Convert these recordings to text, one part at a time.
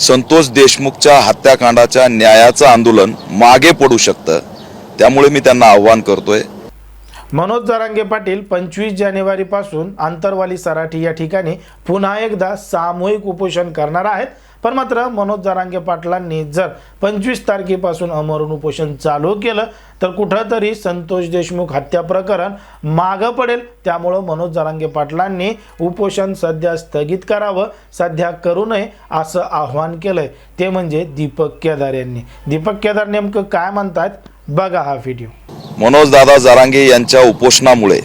संतोष देशमुखच्या हत्याकांडाच्या न्यायाचं आंदोलन मागे पडू शकतं. त्यामुळे मी त्यांना आव्हान करतोय. मनोज जरांगे पाटील पंचवीस जानेवारीपासून आंतरवाली सराठी या ठिकाणी पुन्हा एकदा सामूहिक उपोषण करणार आहेत. पण मात्र मनोज जरांगे पाटलांनी जर पंचवीस तारखेपासून अमरण उपोषण चालू केलं तर कुठंतरी संतोष देशमुख हत्या प्रकरण मागं पडेल. त्यामुळं मनोज जरांगे पाटलांनी उपोषण सध्या स्थगित करावं सध्या करू नये असं आव्हान केलंय. ते म्हणजे दीपक केदार यांनी. दीपक केदार नेमकं काय म्हणतात बघा हा व्हिडिओ मनोजदादा जारांगे यांच्या उपोषणामुळे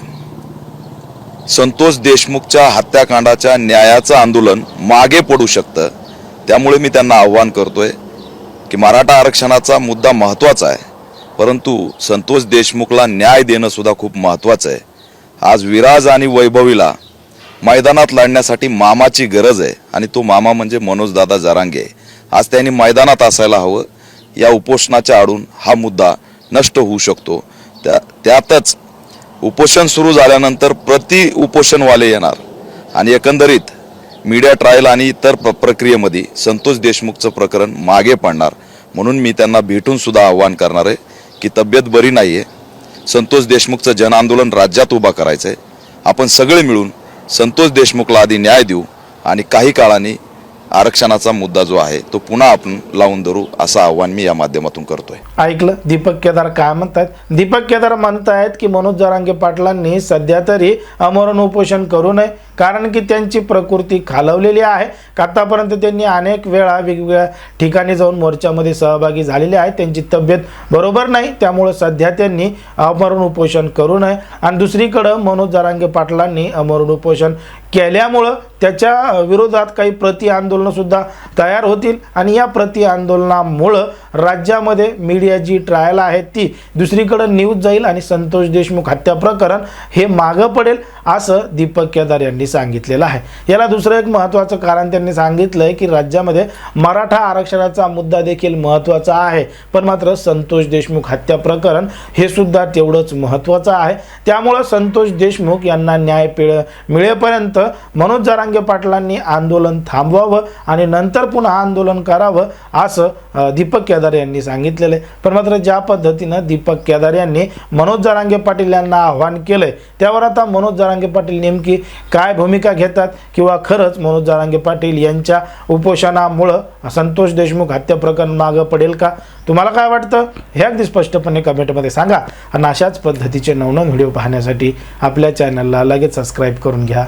संतोष देशमुखच्या हत्याकांडाच्या न्यायाचं आंदोलन मागे पडू शकतं त्यामुळे मी त्यांना आव्हान करतोय की मराठा आरक्षणाचा मुद्दा महत्त्वाचा आहे परंतु संतोष देशमुखला न्याय देणं सुद्धा खूप महत्त्वाचं आहे. आज विराज आणि वैभवीला मैदानात लढण्यासाठी मामाची गरज आहे आणि तो मामा म्हणजे मनोजदादा जारांगे. आज त्यांनी मैदानात असायला हवं. या उपोषणाच्या आडून हा मुद्दा नष्ट होऊ शकतो. त्या त्यातच उपोषण सुरू झाल्यानंतर प्रति उपोषणवाले येणार. आणि एकंदरीत मीडिया ट्रायल आणि इतर प्र प्रक्रियेमध्ये संतोष देशमुखचं प्रकरण मागे पडणार. म्हणून मी त्यांना भेटून सुद्धा आव्हान करणार आहे की तब्येत बरी नाही आहे संतोष देशमुखचं जन आंदोलन राज्यात उभा करायचं आहे आपण सगळे मिळून संतोष देशमुखला आधी न्याय देऊ आणि काही काळाने आरक्षणाचा मुद्दा जो आहे तो पुन्हा आपण लावून धरू असं आव्हान मी या माध्यमातून करतोय. ऐकलं? दीपक केदार काय म्हणतायत? दीपक केदार म्हणतायत की मनोज जरांगे पाटलांनी सध्या तरी अमरण उपोषण करू नये. कारण की त्यांची प्रकृती खालवलेली आहे. का आतापर्यंत त्यांनी अनेक वेळा वेगवेगळ्या ठिकाणी जाऊन मोर्चामध्ये सहभागी झालेले आहेत. त्यांची तब्येत बरोबर नाही. त्यामुळं सध्या त्यांनी अमरण उपोषण करू नये. आणि दुसरीकडं मनोज जरांगे पाटलांनी अमरण उपोषण केल्यामुळं त्याच्या विरोधात काही प्रति आंदोलनंसुद्धा तयार होतील. आणि या प्रति आंदोलनामुळं राज्यामध्ये मीडिया जी ट्रायल आहे ती दुसरीकडं न्यूज जाईल आणि संतोष देशमुख हत्या प्रकरण हे मागं पडेल असं दीपक केदार यांनी सांगितलेलं आहे. याला दुसरं एक महत्त्वाचं कारण त्यांनी सांगितलं आहे की राज्यामध्ये मराठा आरक्षणाचा मुद्दा देखील महत्त्वाचा आहे. पण मात्र संतोष देशमुख हत्या प्रकरण हे सुद्धा तेवढंच महत्त्वाचं आहे. त्यामुळं संतोष देशमुख यांना न्याय पिळ मिळेपर्यंत मनोज जरांगे पाटलांनी आंदोलन थांबवावं आणि नंतर पुन्हा आंदोलन करावं असं दीपक केदार यांनी सांगितलेलं आहे. पण मात्र ज्या पद्धतीनं दीपक केदार यांनी मनोज जरांगे पाटील यांना आव्हान केलंय त्यावर आता मनोज जरांगे पाटील नेमकी काय भूमिका घेतात किंवा खरंच मनोज जरांगे पाटील यांच्या उपोषणामुळं संतोष देशमुख हत्या प्रकरण मागं पडेल का? तुम्हाला काय वाटतं? हे अगदी स्पष्टपणे कमेंटमध्ये सांगा. आणि अशाच पद्धतीचे नवनव व्हिडिओ पाहण्यासाठी आपल्या चॅनलला लगेच सबस्क्राईब करून घ्या.